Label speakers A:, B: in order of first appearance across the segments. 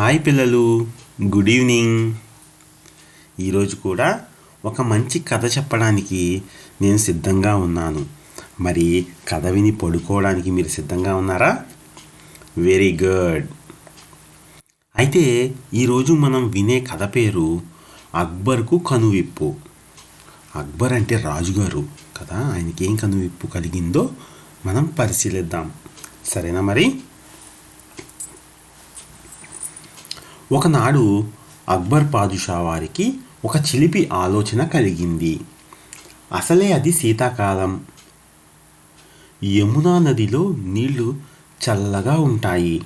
A: Hi పిల్లలు good evening. ఈరోజు కూడా ఒక మంచి కథ చెప్పడానికి నేను సిద్ధంగా ఉన్నాను. మరి కథ విని పడుకోవడానికి మీరు సిద్ధంగా ఉన్నారా? Very good. అయితే ఈరోజు మనం వినే కథ పేరు అక్బర్కు కనువిప్పు. అక్బర్ అంటే రాజుగారు కదా ఆయనకి ఏం కనువిప్పు కలిగిందో మనం పరిశీలిద్దాం. సరేనా మరి? ఒకనాడు అక్బర్ పాదుషా వారికి ఒక చిలిపి ఆలోచన కలిగింది. అసలే అది శీతాకాలం. యమునా నదిలో నీళ్ళు చల్లగా ఉంటాయి.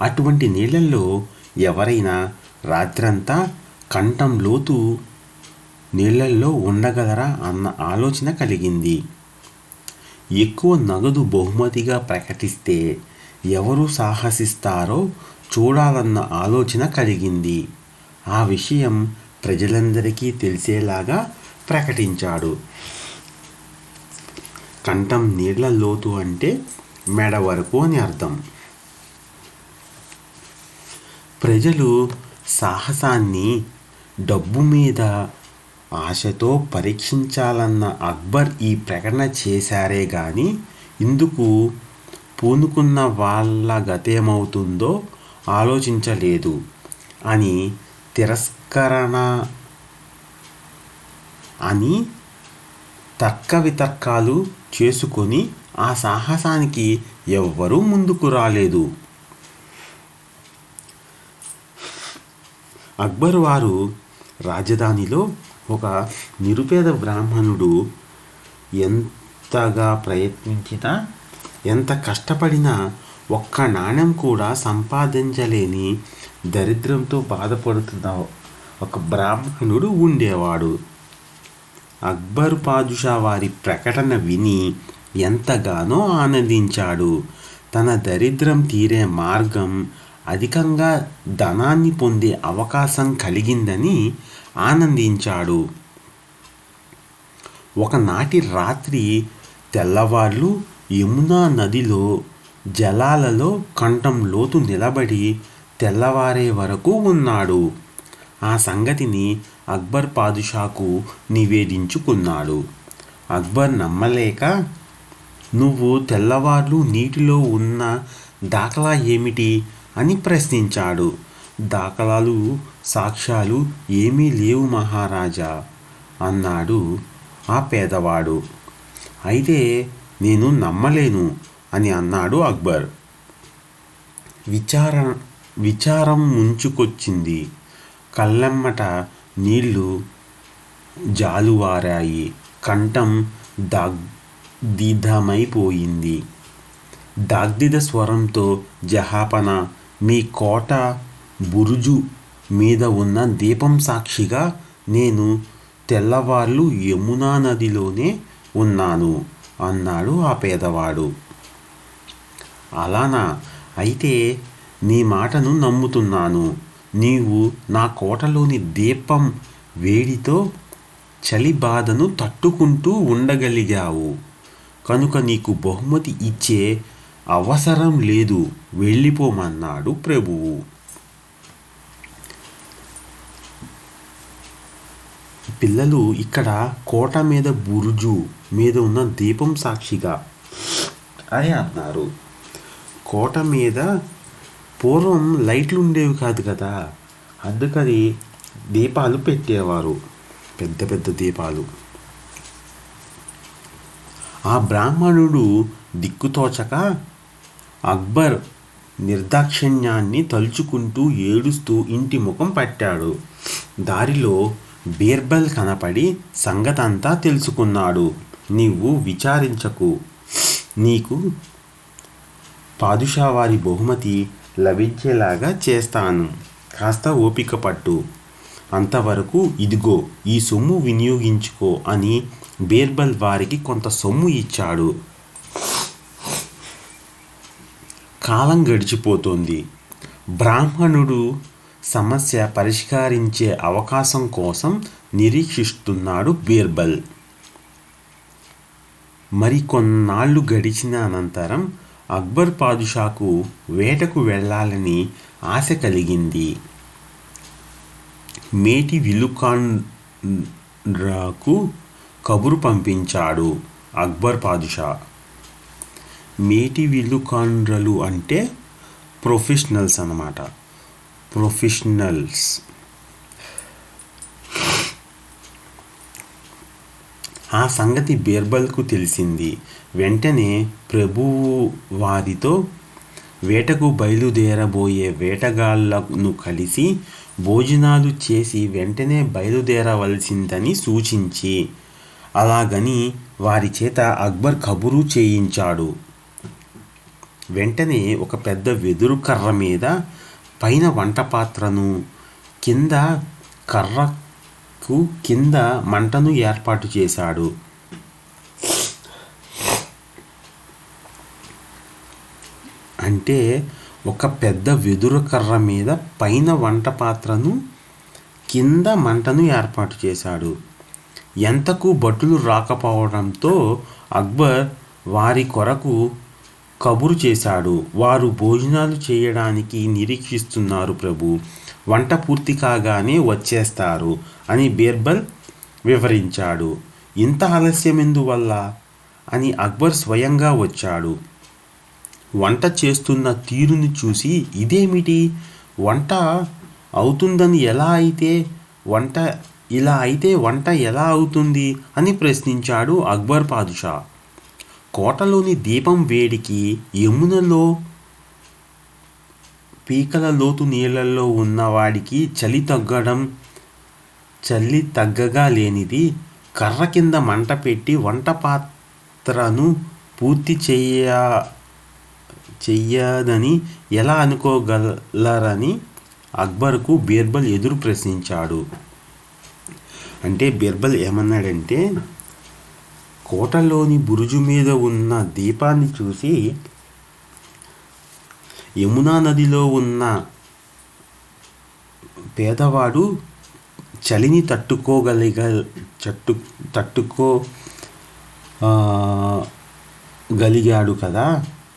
A: అటువంటి నీళ్ళల్లో ఎవరైనా రాత్రంతా కంఠం లోతు నీళ్ళల్లో ఉండగలరా అన్న ఆలోచన కలిగింది. ఎక్కువ నగదు బహుమతిగా ప్రకటిస్తే ఎవరు సాహసిస్తారో చూడాలన్న ఆలోచన కలిగింది. ఆ విషయం ప్రజలందరికీ తెలిసేలాగా ప్రకటించాడు. కంఠం నీళ్ళ లోతు అంటే మెడ వరకు అని అర్థం. ప్రజలు సాహసాన్ని డబ్బు మీద ఆశతో పరీక్షించాలన్న అక్బర్ ఈ ప్రకటన చేశారే కానీ ఇందుకు పూనుకున్న వాళ్ళ గతేమవుతుందో ఆలోచించలేదు అని తిరస్కరణ అని తర్క వితర్కాలు చేసుకొని ఆ సాహసానికి ఎవ్వరూ ముందుకు రాలేదు. అక్బర్ వారు రాజధానిలో ఒక నిరుపేద బ్రాహ్మణుడు ఎంతగా ప్రయత్నించినా ఎంత కష్టపడినా ఒక్క నాణ్యం కూడా సంపాదించలేని దరిద్రంతో బాధపడుతున్న ఒక బ్రాహ్మణుడు ఉండేవాడు. అక్బర్ పాదుషా వారి ప్రకటన విని ఎంతగానో ఆనందించాడు. తన దరిద్రం తీరే మార్గం అధికంగా ధనాన్ని పొందే అవకాశం కలిగిందని ఆనందించాడు. ఒకనాటి రాత్రి తెల్లవార్లు యమునా నదిలో జలాలలో కంఠం లోతు నిలబడి తెల్లవారే వరకు ఉన్నాడు. ఆ సంగతిని అక్బర్ పాదుషాకు నివేదించుకున్నాడు. అక్బర్ నమ్మలేక నువ్వు తెల్లవార్లు నీటిలో ఉన్న దాఖలా ఏమిటి? అని ప్రశ్నించాడు. దాఖలాలు సాక్ష్యాలు ఏమీ లేవు మహారాజా అన్నాడు ఆ పేదవాడు. అయితే నేను నమ్మలేను. అని అన్నాడు అక్బర్. విచార విచారం ముంచుకొచ్చింది. కళ్ళెమ్మట నీళ్ళు జాలువారాయి. కంఠం దగ్ధమైపోయింది దాగ్దిద స్వరంతో జహాపన మీ కోట బురుజు మీద ఉన్న దీపం సాక్షిగా నేను తెల్లవార్లు యమునా నదిలోనే ఉన్నాను అన్నాడు ఆ పేదవాడు. అలానా? అయితే నీ మాటను నమ్ముతున్నాను. నీవు నా కోటలోని దీపం వేడితో చలి బాధను తట్టుకుంటూ ఉండగలిగావు. కనుక నీకు బహుమతి ఇచ్చే అవసరం లేదు. వెళ్ళిపోమన్నాడు ప్రభువు పిల్లలు ఇక్కడ కోట మీద బురుజు మీద ఉన్న దీపం సాక్షిగా. అని అన్నారు కోట మీద పూర్వం లైట్లు ఉండేవి కాదు కదా. అందుకని దీపాలు పెట్టేవారు. పెద్ద పెద్ద దీపాలు. ఆ బ్రాహ్మణుడు దిక్కుతోచక అక్బర్ నిర్దాక్షిణ్యాన్ని తలుచుకుంటూ ఏడుస్తూ ఇంటి ముఖం పట్టాడు. దారిలో బీర్బల్ కనపడి సంగతంతా తెలుసుకున్నాడు. నీవు విచారించకు. నీకు పాదుషా వారి బహుమతి లభించేలాగా చేస్తాను. కాస్త ఓపిక పట్టు. అంతవరకు ఇదిగో ఈ సొమ్ము వినియోగించుకో అని బీర్బల్ వారికి కొంత సొమ్ము ఇచ్చాడు. కాలం గడిచిపోతోంది. బ్రాహ్మణుడు సమస్య పరిష్కరించే అవకాశం కోసం నిరీక్షిస్తున్నాడు బీర్బల్. మరి కొన్నాళ్ళు గడిచిన అనంతరం అక్బర్ పాదుషాకు వేటకు వెళ్ళాలని ఆశ కలిగింది. మేటి విలుకాండ్రాకు కబురు పంపించాడు అక్బర్ పాదుషా. మేటి విలుకాండ్రలు అంటే ప్రొఫెషనల్స్ అన్నమాట. ప్రొఫెషనల్స్ ఆ సంగతి బీర్బల్కు తెలిసింది. వెంటనే ప్రభువు వారితో వేటకు బయలుదేరబోయే వేటగాళ్ళను కలిసి భోజనాలు చేసి వెంటనే బయలుదేరవలసిందని సూచించి అలాగని వారి చేత అక్బర్ కబురు చేయించాడు. వెంటనే ఒక పెద్ద వెదురు కర్ర మీద పైన వంట పాత్రను కింద కు కింద మంటను ఏర్పాటు చేశాడు. అంటే ఒక పెద్ద వెదురు కర్ర మీద పైన వంట పాత్రను కింద మంటను ఏర్పాటు చేశాడు. ఎంతకు భటులు రాకపోవడంతో అక్బర్ వారి కొరకు కబురు చేశాడు. వారు భోజనాలు చేయడానికి నిరీక్షిస్తున్నారు ప్రభు. వంట పూర్తి కాగానే వచ్చేస్తారు అని బీర్బల్ వివరించాడు. ఇంత ఆలస్యం ఎందువల్ల అని అక్బర్ స్వయంగా వచ్చాడు. వంట చేస్తున్న తీరుని చూసి ఇదేమిటి? వంట అవుతుందని ఎలా అయితే వంట ఇలా అయితే వంట ఎలా అవుతుంది అని ప్రశ్నించాడు అక్బర్ పాదుషా. కోటలోని దీపం వేడికి యమునలో పీకల లోతు నీళ్ళల్లో ఉన్నవాడికి చలి తగ్గడం చలి తగ్గగా లేనిది కర్ర కింద మంట పెట్టి వంట పాత్రను పూర్తి చేయ చెయ్యదని ఎలా అనుకోగలరని అక్బర్కు బీర్బల్ ఎదురు ప్రశ్నించాడు. అంటే బీర్బల్ ఏమన్నాడంటే కోటలోని బురుజు మీద ఉన్న దీపాన్ని చూసి యమునా నదిలో ఉన్న పేదవాడు చలిని తట్టుకోగలిగ చట్టు తట్టుకో గలిగాడు కదా.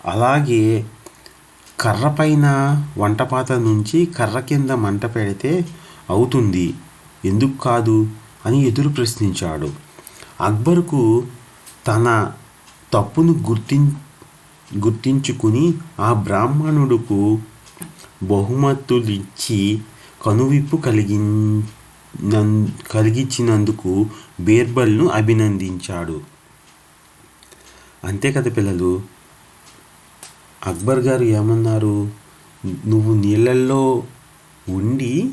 A: అలాగే కర్ర పైన వంటపాత నుంచి కర్ర కింద మంట పెడితే అవుతుంది. ఎందుకు కాదు అని ఎదురు ప్రశ్నించాడు. అక్బర్కు తన తప్పును గుర్తిం గుర్తించుకుని ఆ బ్రాహ్మణుడుకు బహుమతులిచ్చి కనువిప్పు కలిగి కలిగించినందుకు బీర్బల్ను అభినందించాడు. అంతే కదా పిల్లలు. అక్బర్ గారు ఏమన్నారు? నువ్వు నీళ్ళల్లో ఉండి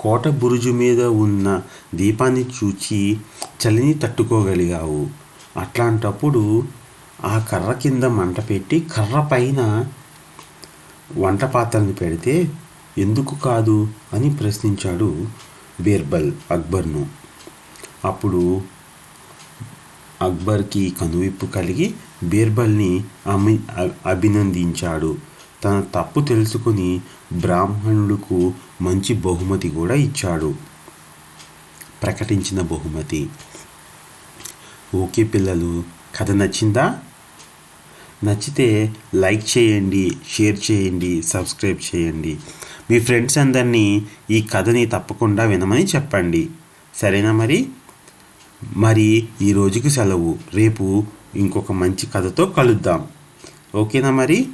A: కోట బురుజు మీద ఉన్న దీపాన్ని చూచి చలిని తట్టుకోగలిగావు. అట్లాంటప్పుడు ఆ కర్ర కింద మంట పెట్టి కర్ర పైన వంట పాత్రని పెడితే ఎందుకు కాదు అని ప్రశ్నించాడు బీర్బల్ అక్బర్ను. అప్పుడు అక్బర్కి కనువిప్పు కలిగి బీర్బల్ని అమి అభినందించాడు. తన తప్పు తెలుసుకుని బ్రాహ్మణుడుకు మంచి బహుమతి కూడా ఇచ్చాడు. ప్రకటించిన బహుమతి. ఓకే పిల్లలు. కథ నచ్చిందా? నచ్చితే లైక్ చేయండి షేర్ చేయండి సబ్స్క్రైబ్ చేయండి. మీ ఫ్రెండ్స్ అందరినీ ఈ కథని తప్పకుండా వినమని చెప్పండి. సరేనా మరి? మరి ఈ రోజుకి సెలవు. రేపు ఇంకొక మంచి కథతో కలుద్దాం. ఓకేనా మరి?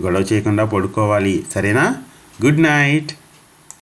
A: గొడవ చేయకుండా పడుకోవాలి. సరేనా? Good night.